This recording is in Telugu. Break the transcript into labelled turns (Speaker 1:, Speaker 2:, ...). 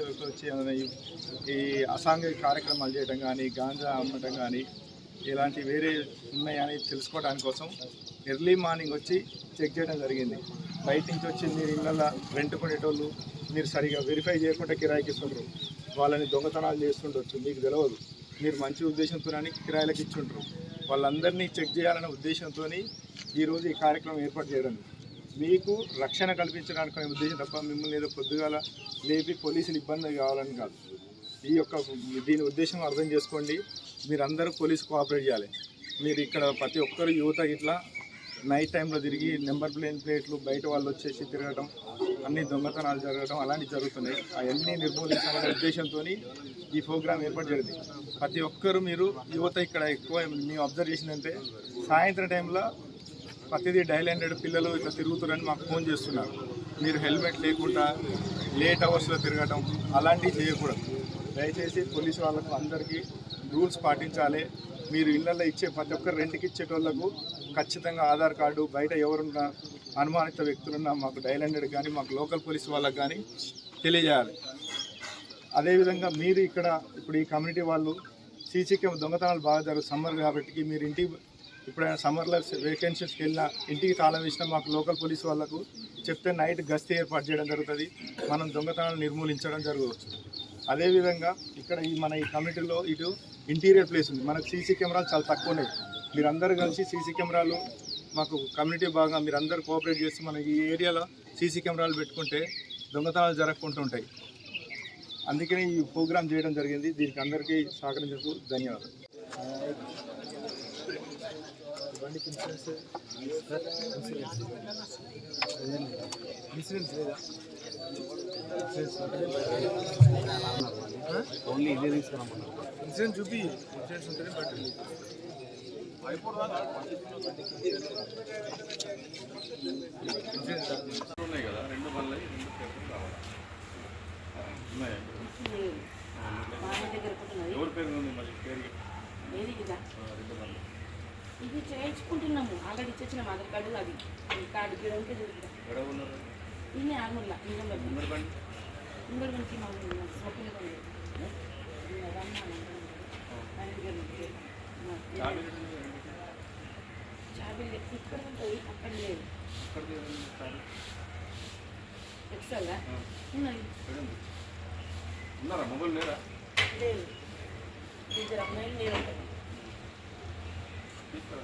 Speaker 1: అనుమానిత వచ్చి ఈ- అసాంఘిక కార్యక్రమాలు చేయడం కానీ గాంజా అమ్మటం కానీ ఇలాంటి వేరే ఉన్నాయని తెలుసుకోవడానికి కోసం ఎర్లీ మార్నింగ్ వచ్చి చెక్ చేయడం జరిగింది. బయట నుంచి వచ్చి మీరు ఇళ్ళల్లో రెంట్ కొనేటోళ్ళు మీరు సరిగా వెరిఫై చేయకుండా కిరాయికి ఇస్తుండ్రు. వాళ్ళని దొంగతనాలు చేస్తుండొచ్చు మీకు తెలియదు మీరు మంచి ఉద్దేశంతోనే కిరాయిలకు ఇచ్చుంటారు వాళ్ళందరినీ చెక్ చేయాలనే ఉద్దేశంతో ఈరోజు ఈ కార్యక్రమం ఏర్పాటు చేయడం మీకు రక్షణ కల్పించడానికి అనే ఉద్దేశం తప్ప మిమ్మల్ని ఏదో పొద్దుగాల లేపి పోలీసులు ఇబ్బంది కావాలని కాదు. ఈ యొక్క దీని ఉద్దేశం అర్థం చేసుకోండి. మీరందరూ పోలీసు కోఆపరేట్ చేయాలి. మీరు ఇక్కడ ప్రతి ఒక్కరు యువత ఇట్లా నైట్ టైంలో తిరిగి నెంబర్ ప్లేన్ ప్లేట్లు బయట వాళ్ళు వచ్చేసి తిరగడం అన్ని దొంగతనాలు జరగడం అలాంటివి జరుగుతున్నాయి. అవన్నీ నిర్మూలించాలనే ఉద్దేశంతో ఈ ప్రోగ్రామ్ ఏర్పాటు జరిగింది. ప్రతి ఒక్కరు మీరు యువత ఇక్కడ ఎక్కువ మేము అబ్జర్వ్ చేసిందంటే సాయంత్రం టైంలో ప్రతిదీ డైలాండెడ్ పిల్లలు ఇట్లా తిరుగుతున్నారని మాకు ఫోన్ చేస్తున్నారు. మీరు హెల్మెట్ లేకుండా లేట్ అవర్స్లో తిరగటం అలాంటివి చేయకూడదు. దయచేసి పోలీసు వాళ్ళకు అందరికీ రూల్స్ పాటించాలి. మీరు ఇళ్ళల్లో ఇచ్చే ప్రతి ఒక్కరు రెంట్కి ఇచ్చేటోళ్ళకు ఖచ్చితంగా ఆధార్ కార్డు బయట ఎవరున్నా అనుమానిత వ్యక్తులున్నా మాకు డైలాండెడ్ కానీ మాకు లోకల్ పోలీస్ వాళ్ళకు కానీ తెలియజేయాలి. అదేవిధంగా మీరు ఇక్కడ ఇప్పుడు ఈ కమ్యూనిటీ వాళ్ళు సీసీ కెమెరా దొంగతనాలు బాగా జరుగుతుంది సమ్మర్ కాబట్టి మీరు ఇంటికి ఇప్పుడైనా సమ్మర్లో వేకెన్సీస్కి వెళ్ళినా ఇంటికి తాళం ఇచ్చినా మాకు లోకల్ పోలీస్ వాళ్ళకు చెప్తే నైట్ గస్తీ ఏర్పాటు చేయడం జరుగుతుంది. మనం దొంగతనాలు నిర్మూలించడం జరగవచ్చు. అదేవిధంగా ఇక్కడ ఈ మన ఈ కమ్యూనిటీలో ఇటు ఇంటీరియర్ ప్లేస్ ఉంది. మనకు సీసీ కెమెరాలు చాలా తక్కువ ఉన్నాయి. మీరందరూ కలిసి సీసీ కెమెరాలు మాకు కమ్యూనిటీ బాగా మీరందరూ కోఆపరేట్ చేసి మన ఈ ఏరియాలో సీసీ కెమెరాలు పెట్టుకుంటే దొంగతనాలు జరగకుండా ఉంటాయి. అందుకని ఈ ప్రోగ్రామ్ చేయడం జరిగింది. దీనికి అందరికీ సహకరించకు ధన్యవాదాలు. ఇన్సూరెన్స్ లేదా
Speaker 2: ఓన్లీ ఇదే తీసుకురామన్నారు
Speaker 1: ఇన్సూరెన్స్ చూపి ఇన్సూరెన్స్ ఉంటేనే బట్టి ఇన్సూరెన్స్
Speaker 3: ఇది చేయించుకుంటున్నాము. ఆల్రెడీ ఇచ్చేసినాము ఆధార్ కార్డు అది. కార్డు గీయడానికి ఇది ఆర్మూర్లా ఇంకొక నుంచి మాకు? చాబీలు. ఇక్కడ ఉంటుంది అక్కడ లేదు.
Speaker 2: ఆ,
Speaker 3: ఉన్నాయి?
Speaker 2: ఉన్నారా? మొబైల్ లేరా?
Speaker 3: లేదు. ఇద్దరు అమ్మాయిలు నేను
Speaker 2: મિત્રો